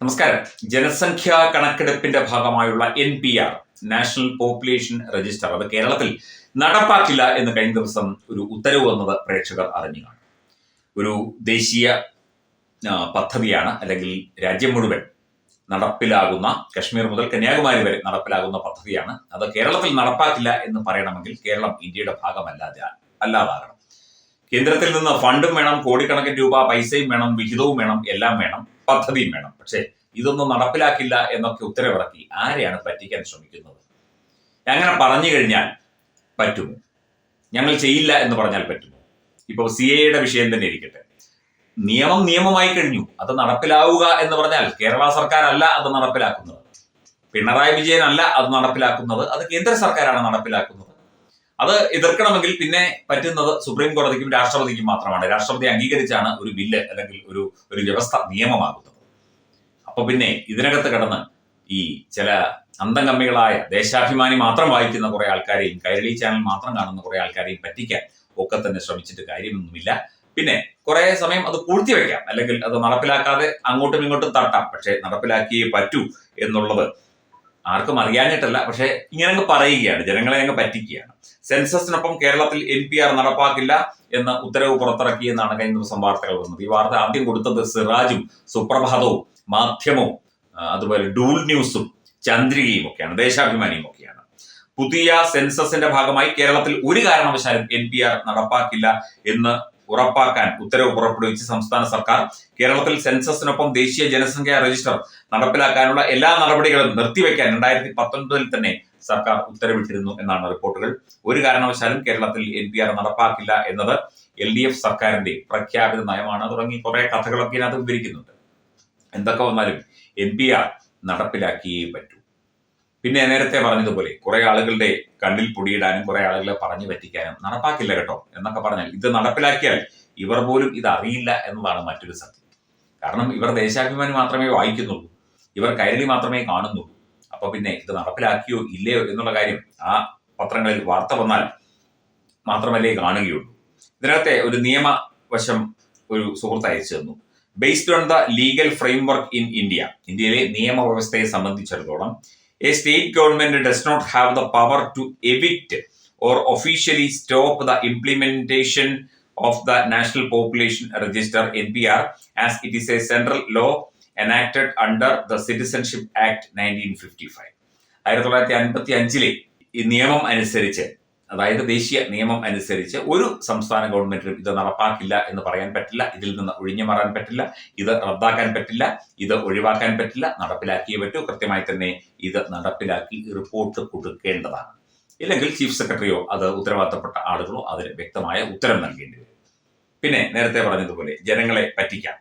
നമസ്കാരം. ജനസംഖ്യാ കണക്കെടുപ്പിന്റെ ഭാഗമായുള്ള N P R national population register അത് കേരളത്തിൽ നടപ്പാക്കില്ല എന്ന് കഴിഞ്ഞ ദിവസം ഒരു ഉത്തരവ് വന്നത് പ്രേക്ഷകർ അറിഞ്ഞു കാണും ഒരു ദേശീയ പദ്ധതിയാണ് അല്ലെങ്കിൽ രാജ്യം മുഴുവൻ നടപ്പിലാകുന്ന കശ്മീർ മുതൽ കന്യാകുമാരി വരെ നടപ്പിലാകുന്ന പദ്ധതിയാണ്. അത് കേരളത്തിൽ നടപ്പാക്കില്ല എന്ന് പറയണമെങ്കിൽ കേരളം ഇന്ത്യയുടെ ഭാഗമല്ലാതെ അല്ലാതാകണം. കേന്ദ്രത്തിൽ നിന്ന് ഫണ്ടും വേണം കോടിക്കണക്കിന് രൂപ പൈസയും വേണം വിഹിതവും വേണം എല്ലാം വേണം പദ്ധതിയും വേണം. പക്ഷേ ഇതൊന്നും നടപ്പിലാക്കില്ല എന്നൊക്കെ ഉത്തരവിറക്കി ആരെയാണ് പറ്റിക്കാൻ ശ്രമിക്കുന്നത്? അങ്ങനെ പറഞ്ഞു കഴിഞ്ഞാൽ പറ്റുമോ? ഞങ്ങൾ ചെയ്യില്ല എന്ന് പറഞ്ഞാൽ പറ്റുമോ? ഇപ്പോൾ സി എയുടെ വിഷയം തന്നെ ഇരിക്കട്ടെ. നിയമം നിയമമായി കഴിഞ്ഞു. അത് നടപ്പിലാവുക എന്ന് പറഞ്ഞാൽ കേരള സർക്കാർ അല്ല അത് നടപ്പിലാക്കുന്നത്. പിണറായി വിജയൻ അല്ല അത് നടപ്പിലാക്കുന്നത്. അത് കേന്ദ്ര സർക്കാരാണ് നടപ്പിലാക്കുന്നത്. അത് എതിർക്കണമെങ്കിൽ പിന്നെ പറ്റുന്നത് സുപ്രീം കോടതിക്കും രാഷ്ട്രപതിക്കും മാത്രമാണ്. രാഷ്ട്രപതി അംഗീകരിച്ചാണ് ഒരു ബില്ല് അല്ലെങ്കിൽ ഒരു ഒരു വ്യവസ്ഥ നിയമമാകുന്നത്. അപ്പൊ പിന്നെ ഇതിനകത്ത് കിടന്ന് ഈ ചില അന്തംകമ്മികളായ ദേശാഭിമാനി മാത്രം വായിക്കുന്ന കുറെ ആൾക്കാരെയും കൈരളി ചാനൽ മാത്രം കാണുന്ന കുറെ ആൾക്കാരെയും പറ്റിക്കാൻ ഒക്കെ തന്നെ ശ്രമിച്ചിട്ട് കാര്യമൊന്നുമില്ല. പിന്നെ കുറെ സമയം അത് പൂഴ്ത്തി വയ്ക്കാം അല്ലെങ്കിൽ അത് നടപ്പിലാക്കാതെ അങ്ങോട്ടും ഇങ്ങോട്ടും തട്ടാം. പക്ഷെ നടപ്പിലാക്കിയേ പറ്റൂ എന്നുള്ളത് ആർക്കും അറിയാഞ്ഞിട്ടല്ല പക്ഷെ ഇങ്ങനെ അങ്ങ് പറയുകയാണ് ജനങ്ങളെ അങ്ങ് പറ്റിക്കുകയാണ്. സെൻസസിനൊപ്പം കേരളത്തിൽ എൻ പി ആർ നടപ്പാക്കില്ല എന്ന ഉത്തരവ് പുറത്തിറക്കിയെന്നാണ് കഴിഞ്ഞ ദിവസം വാർത്തകൾ വന്നത്. ഈ വാർത്ത ആദ്യം കൊടുത്തത് സിറാജും സുപ്രഭാതവും മാധ്യമവും അതുപോലെ ഡൂൾ ന്യൂസും ചന്ദ്രികയും ഒക്കെയാണ് ദേശാഭിമാനിയും ഒക്കെയാണ്. പുതിയ സെൻസസിന്റെ ഭാഗമായി കേരളത്തിൽ ഒരു കാരണവശാലും എൻ പി ആർ നടപ്പാക്കില്ല എന്ന് ഉറപ്പാക്കാൻ ഉത്തരവ് പുറപ്പെടുവിച്ച് സംസ്ഥാന സർക്കാർ കേരളത്തിൽ സെൻസസിനൊപ്പം ദേശീയ ജനസംഖ്യാ രജിസ്റ്റർ നടപ്പിലാക്കാനുള്ള എല്ലാ നടപടികളും നിർത്തിവെക്കാൻ രണ്ടായിരത്തി പത്തൊൻപതിൽ തന്നെ സർക്കാർ ഉത്തരവിട്ടിരുന്നു എന്നാണ് റിപ്പോർട്ടുകൾ. ഒരു കാരണവശാലും കേരളത്തിൽ എൻ പി ആർ നടപ്പാക്കില്ല എന്നത് എൽ ഡി എഫ് സർക്കാരിന്റെ പ്രഖ്യാപിത നയമാണ്. തുടങ്ങി കുറെ കഥകളൊക്കെ ഇതിനകത്ത് വിവരിക്കുന്നുണ്ട്. എന്തൊക്കെ വന്നാലും എൻ പി ആർ നടപ്പിലാക്കിയേ പറ്റൂ. പിന്നെ നേരത്തെ പറഞ്ഞതുപോലെ കുറെ ആളുകളുടെ കണ്ണിൽ പൊടിയിടാനും കുറെ ആളുകളെ പറഞ്ഞു പറ്റിക്കാനും നടപ്പാക്കില്ല കേട്ടോ എന്നൊക്കെ പറഞ്ഞാൽ ഇത് നടപ്പിലാക്കിയാൽ ഇവർ പോലും ഇത് അറിയില്ല എന്നതാണ് മറ്റൊരു സത്യം. കാരണം ഇവർ ദേശാഭിമാനി മാത്രമേ വായിക്കുന്നുള്ളൂ. ഇവർ കൈരളി മാത്രമേ കാണുന്നുള്ളൂ. അപ്പൊ പിന്നെ ഇത് നടപ്പിലാക്കിയോ ഇല്ലയോ എന്നുള്ള കാര്യം ആ പത്രങ്ങളിൽ വാർത്ത വന്നാൽ മാത്രമല്ലേ കാണുകയുള്ളൂ. ഇതിനകത്തെ ഒരു നിയമവശം ഒരു സുഹൃത്ത് അയച്ചു തന്നു. Based on the legal framework in India ഇന്ത്യയിലെ നിയമവ്യവസ്ഥയെ സംബന്ധിച്ചിടത്തോളം not have the power to avoid or officially stop the implementation of the national population register N P R as it is a central law enacted under the citizenship act nineteen fifty five ആയിരത്തി തൊള്ളായിരത്തി അൻപത്തി അഞ്ചിലെ ഈ നിയമം അനുസരിച്ച് അതായത് ദേശീയ നിയമം അനുസരിച്ച് ഒരു സംസ്ഥാന ഗവൺമെന്റിനും ഇത് നടപ്പാക്കില്ല എന്ന് പറയാൻ പറ്റില്ല ഇതിൽ നിന്ന് ഒഴിഞ്ഞു മാറാൻ പറ്റില്ല ഇത് റദ്ദാക്കാൻ പറ്റില്ല ഇത് ഒഴിവാക്കാൻ പറ്റില്ല നടപ്പിലാക്കിയേ പറ്റൂ. കൃത്യമായി തന്നെ ഇത് നടപ്പിലാക്കി റിപ്പോർട്ട് കൊടുക്കേണ്ടതാണ്. ഇല്ലെങ്കിൽ ചീഫ് സെക്രട്ടറിയോ അത് ഉത്തരവാദിത്തപ്പെട്ട ആളുകളോ അതിന് വ്യക്തമായ ഉത്തരം നൽകേണ്ടി വരും. പിന്നെ നേരത്തെ പറഞ്ഞതുപോലെ ജനങ്ങളെ പറ്റിക്കാം.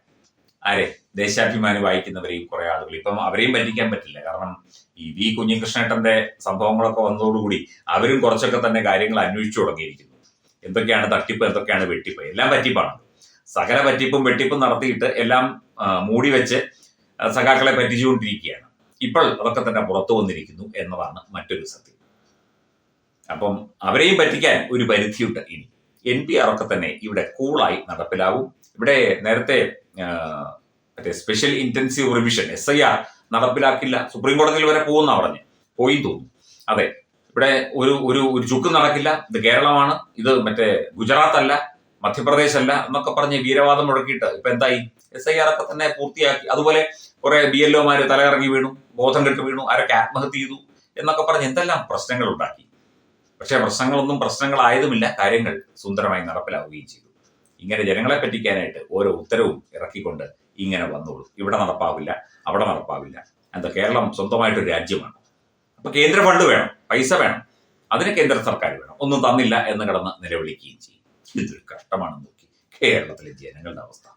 ആരെ? ദേശാഭിമാനി വായിക്കുന്നവരെയും കുറെ ആളുകൾ. ഇപ്പം അവരെയും പറ്റിക്കാൻ പറ്റില്ല. കാരണം ഈ വി കുഞ്ഞികൃഷ്ണേട്ടന്റെ സംഭവങ്ങളൊക്കെ വന്നതോടുകൂടി അവരും കുറച്ചൊക്കെ തന്നെ കാര്യങ്ങൾ അന്വേഷിച്ചു തുടങ്ങിയിരിക്കുന്നു. എന്തൊക്കെയാണ് തട്ടിപ്പ് എന്തൊക്കെയാണ് വെട്ടിപ്പ്? എല്ലാം പറ്റിപ്പാണ് സകല പറ്റിപ്പും വെട്ടിപ്പും നടത്തിയിട്ട് എല്ലാം മൂടി വെച്ച് സഖാക്കളെ പറ്റിച്ചുകൊണ്ടിരിക്കുകയാണ്. ഇപ്പോൾ അതൊക്കെ തന്നെ പുറത്തു വന്നിരിക്കുന്നു എന്നതാണ് മറ്റൊരു സത്യം. അപ്പം അവരെയും പറ്റിക്കാൻ ഒരു പരിധിയുണ്ട് ഇനി. എൻ പി ആർ ഒക്കെ തന്നെ ഇവിടെ കൂളായി നടപ്പിലാവും. ഇവിടെ നേരത്തെ മറ്റേ special intensive revision S I R നടപ്പിലാക്കില്ല. Supreme കോടതിയിൽ വരെ പോകുന്ന പറഞ്ഞ്. പോയി തോന്നുന്നു. അതെ ഇവിടെ ഒരു ഒരു ഒരു ചുക്കും നടക്കില്ല. ഇത് കേരളമാണ്. ഇത് മറ്റേ ഗുജറാത്ത് അല്ല മധ്യപ്രദേശ് അല്ല എന്നൊക്കെ പറഞ്ഞ് വീരവാദം മുടക്കിയിട്ട് ഇപ്പൊ എന്തായി? എസ് ഐ ആർ ഒക്കെ തന്നെ പൂർത്തിയാക്കി. അതുപോലെ കുറെ ബി എൽ ഒമാര് തലകറങ്ങി വീണു ബോധം കെട്ട് വീണു ആരൊക്കെ ആത്മഹത്യ ചെയ്തു എന്നൊക്കെ പറഞ്ഞ് എന്തെല്ലാം പ്രശ്നങ്ങൾ ഉണ്ടാക്കി പക്ഷേ പ്രശ്നങ്ങളൊന്നും പ്രശ്നങ്ങളായതുമില്ല. കാര്യങ്ങൾ സുന്ദരമായി നടപ്പിലാവുകയും ചെയ്തു. ഇങ്ങനെ ജനങ്ങളെ പറ്റിക്കാനായിട്ട് ഓരോ ഉത്തരവും ഇറക്കിക്കൊണ്ട് ഇങ്ങനെ വന്നോളൂ. ഇവിടെ നടപ്പാവില്ല അവിടെ നടപ്പാവില്ല. എന്താ കേരളം സ്വന്തമായിട്ടൊരു രാജ്യമാണ്. അപ്പൊ കേന്ദ്ര ഫണ്ട് വേണം പൈസ വേണം. അതിന് കേന്ദ്ര സർക്കാർ വേണം. ഒന്നും തന്നില്ല എന്ന് കിടന്ന് നിലവിളിക്കുകയും ചെയ്യും. ഇതൊരു കഷ്ടമാണെന്ന് നോക്കി കേരളത്തിലെ ജനങ്ങളുടെ അവസ്ഥ.